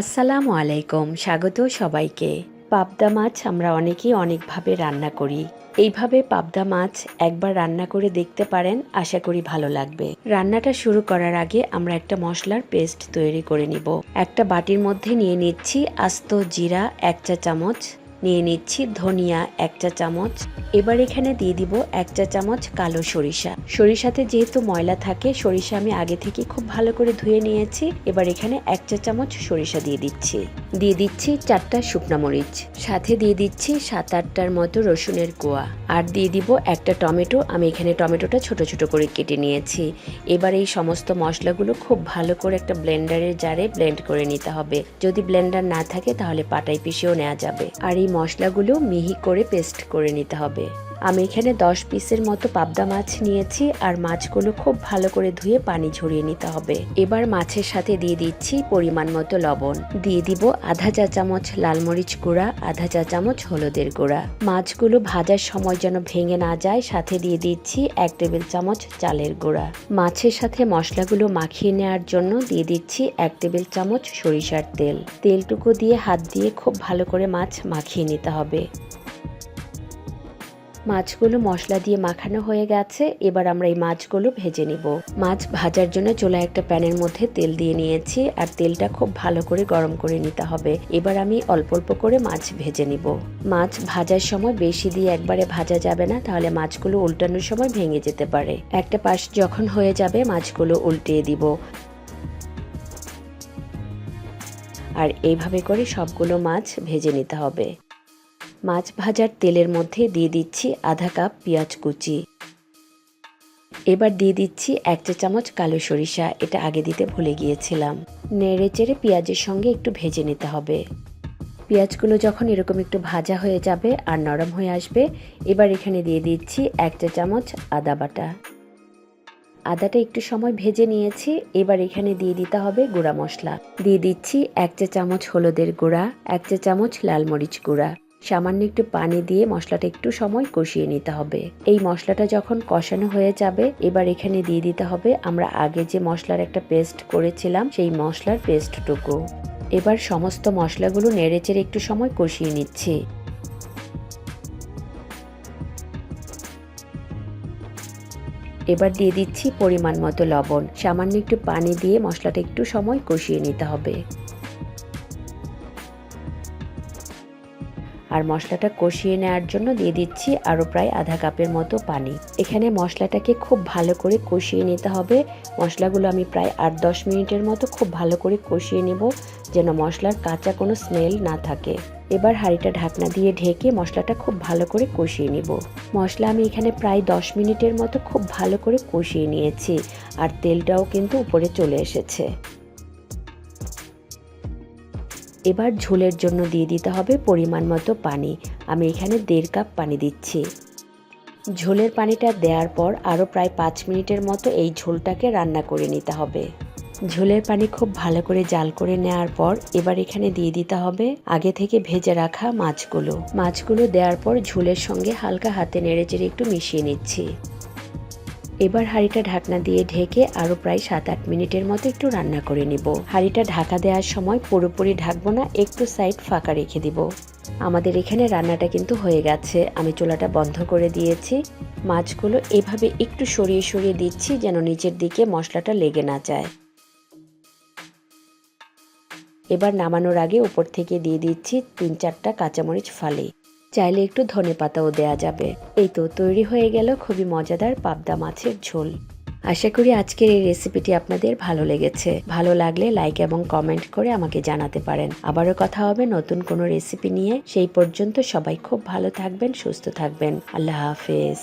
আসসালামু আলাইকুম, স্বাগত সবাইকে। পাবদা মাছ আমরা অনেকেই অনেকভাবে রান্না করি। এইভাবে পাবদা মাছ একবার রান্না করে দেখতে পারেন, আশা করি ভালো লাগবে। রান্নাটা শুরু করার আগে আমরা একটা মশলার পেস্ট তৈরি করে নিব। একটা বাটির মধ্যে নিয়ে নিচ্ছি আস্ত জিরা, এক চা চামচ নিয়ে নিচ্ছি ধনিয়া একটা চামচ। এবার এখানে দিয়ে দিব একটা চামচ কালো সরিষা। সরিষাতে যেহেতু ময়লা থাকে, সরিষা আমি আগে থেকে খুব ভালো করে ধুয়ে নিয়েছি। এবার এখানে একটা চামচ সরিষা দিয়ে দিচ্ছি। দিয়ে দিচ্ছি চারটা শুকনো মরিচ, সাথে দিয়ে দিচ্ছি সাত আটটার মতো রসুনের কোয়া, আর দিয়ে দিব একটা টমেটো। আমি এখানে টমেটোটা ছোট ছোট করে কেটে নিয়েছি। এবার এই সমস্ত মশলাগুলো খুব ভালো করে একটা ব্লেন্ডারের জারে ব্লেন্ড করে নিতে হবে। যদি ব্লেন্ডার না থাকে তাহলে পাটায় পিষেও নেওয়া যাবে। আর এই মশলাগুলো মিহি করে পেস্ট করে নিতে হবে। আমি এখানে দশ পিসের মতো পাবদা মাছ নিয়েছি আর মাছগুলো খুব ভালো করে ধুয়ে পানি ঝরিয়ে নিতে হবে। এবার মাছের সাথে দিয়ে দিচ্ছি পরিমাণ মতো লবণ। দিয়ে দিব আধা চা চামচ লাল মরিচ গুঁড়া, আধা চা চামচ হলুদের গুঁড়া। মাছগুলো ভাজার সময় যেন ভেঙে না যায়, সাথে দিয়ে দিচ্ছি এক টেবিল চামচ চালের গুঁড়া। মাছের সাথে মশলাগুলো মাখিয়ে নেওয়ার জন্য দিয়ে দিচ্ছি এক টেবিল চামচ সরিষার তেল। তেলটুকু দিয়ে হাত দিয়ে খুব ভালো করে মাছ মাখিয়ে নিতে হবে। মাছগুলো মশলা দিয়ে মাখানো হয়ে গেছে, এবার আমরা এই মাছগুলো ভেজে নিব। মাছ ভাজার জন্য চোলা একটা প্যানের মধ্যে তেল দিয়ে নিয়েছি, আর তেলটা খুব ভালো করে গরম করে নিতে হবে। এবার আমি অল্প অল্প করে মাছ ভেজে নিব। মাছ ভাজার সময় বেশি দিয়ে একবারে ভাজা যাবে না, তাহলে মাছগুলো উল্টানোর সময় ভেঙে যেতে পারে। একটা পাশ যখন হয়ে যাবে, মাছগুলো উল্টিয়ে দিব। আর এইভাবে করে সবগুলো মাছ ভেজে নিতে হবে। মাছ ভাজার তেলের মধ্যে দিয়ে দিচ্ছি আধা কাপ পেঁয়াজ কুচি। এবার দিয়ে দিচ্ছি এক চা চামচ কালো সরিষা, এটা আগে দিতে ভুলে গিয়েছিলাম। নেড়ে চেড়ে পেঁয়াজের সঙ্গে একটু ভেজে নিতে হবে। পেঁয়াজগুলো যখন এরকম একটু ভাজা হয়ে যাবে আর নরম হয়ে আসবে, এবার এখানে দিয়ে দিচ্ছি এক চা চামচ আদা বাটা। আদাটা একটু সময় ভেজে নিয়েছি, এবার এখানে দিয়ে দিতে হবে গুঁড়া মশলা। দিয়ে দিচ্ছি এক চা চামচ হলুদের গুঁড়া, এক চা চামচ লাল মরিচ গুঁড়া। সামান্য একটু পানি দিয়ে মশলাটা একটু সময় কষিয়ে নিতে হবে। এই মশলাটা যখন কষানো হয়ে যাবে, এবার এখানে দিয়ে দিতে হবে আমরা আগে যে মশলার একটা পেস্ট করেছিলাম, সেই মশলার পেস্টটুকু। এবার সমস্ত মশলাগুলো নেড়েচেড়ে একটু সময় কষিয়ে নিচ্ছি। এবার দিয়ে দিচ্ছি পরিমাণ মতো লবণ। সামান্য একটু পানি দিয়ে মশলাটা একটু সময় কষিয়ে নিতে হবে। আর মশলাটা কষিয়ে নেওয়ার জন্য দিয়ে দিচ্ছি আরও প্রায় আধা কাপের মতো পানি। এখানে মশলাটাকে খুব ভালো করে কষিয়ে নিতে হবে। মশলাগুলো আমি প্রায় আট দশ মিনিটের মতো খুব ভালো করে কষিয়ে নেব যেন মশলার কাঁচা কোনো স্মেল না থাকে। এবার হাঁড়িটা ঢাকনা দিয়ে ঢেকে মশলাটা খুব ভালো করে কষিয়ে নিব। মশলা আমি এখানে প্রায় দশ মিনিটের মতো খুব ভালো করে কষিয়ে নিয়েছি আর তেলটাও কিন্তু উপরে চলে এসেছে। এবার ঝোলের জন্য দিয়ে দিতে হবে পরিমাণ মতো পানি। আমি এখানে দেড় কাপ পানি দিচ্ছি। ঝোলের পানিটা দেওয়ার পর আরও প্রায় পাঁচ মিনিটের মতো এই ঝোলটাকে রান্না করে নিতে হবে। ঝোলের পানি খুব ভালো করে জাল করে নেওয়ার পর এবার এখানে দিয়ে দিতে হবে আগে থেকে ভেজে রাখা মাছগুলো। মাছগুলো দেওয়ার পর ঝোলের সঙ্গে হালকা হাতে নেড়েচেড়ে একটু মিশিয়ে নিচ্ছি। এবার হাঁড়িটা ঢাকনা দিয়ে ঢেকে আরও প্রায় সাত আট মিনিটের মতো একটু রান্না করে নিব। হাঁড়িটা ঢাকা দেওয়ার সময় পুরোপুরি ঢাকবো না, একটু সাইড ফাঁকা রেখে দিব। আমাদের এখানে রান্নাটা কিন্তু হয়ে গেছে। আমি চুলাটা বন্ধ করে দিয়েছি। মাছগুলো এভাবে একটু সরিয়ে সরিয়ে দিচ্ছি যেন নিচের দিকে মশলাটা লেগে না যায়। এবার নামানোর আগে উপর থেকে দিয়ে দিচ্ছি তিন চারটা কাঁচামরিচ ফালি। চাইলে একটু ধনে পাতাও দেয়া যাবে। এই তো তৈরি হয়ে গেল খুবই মজাদার পাবদা মাছের ঝোল। আশা করি আজকের এই রেসিপিটি আপনাদের ভালো লেগেছে। ভালো লাগলে লাইক এবং কমেন্ট করে আমাকে জানাতে পারেন। আবারও কথা হবে নতুন কোনো রেসিপি নিয়ে। সেই পর্যন্ত সবাই খুব ভালো থাকবেন, সুস্থ থাকবেন। আল্লাহ হাফেজ।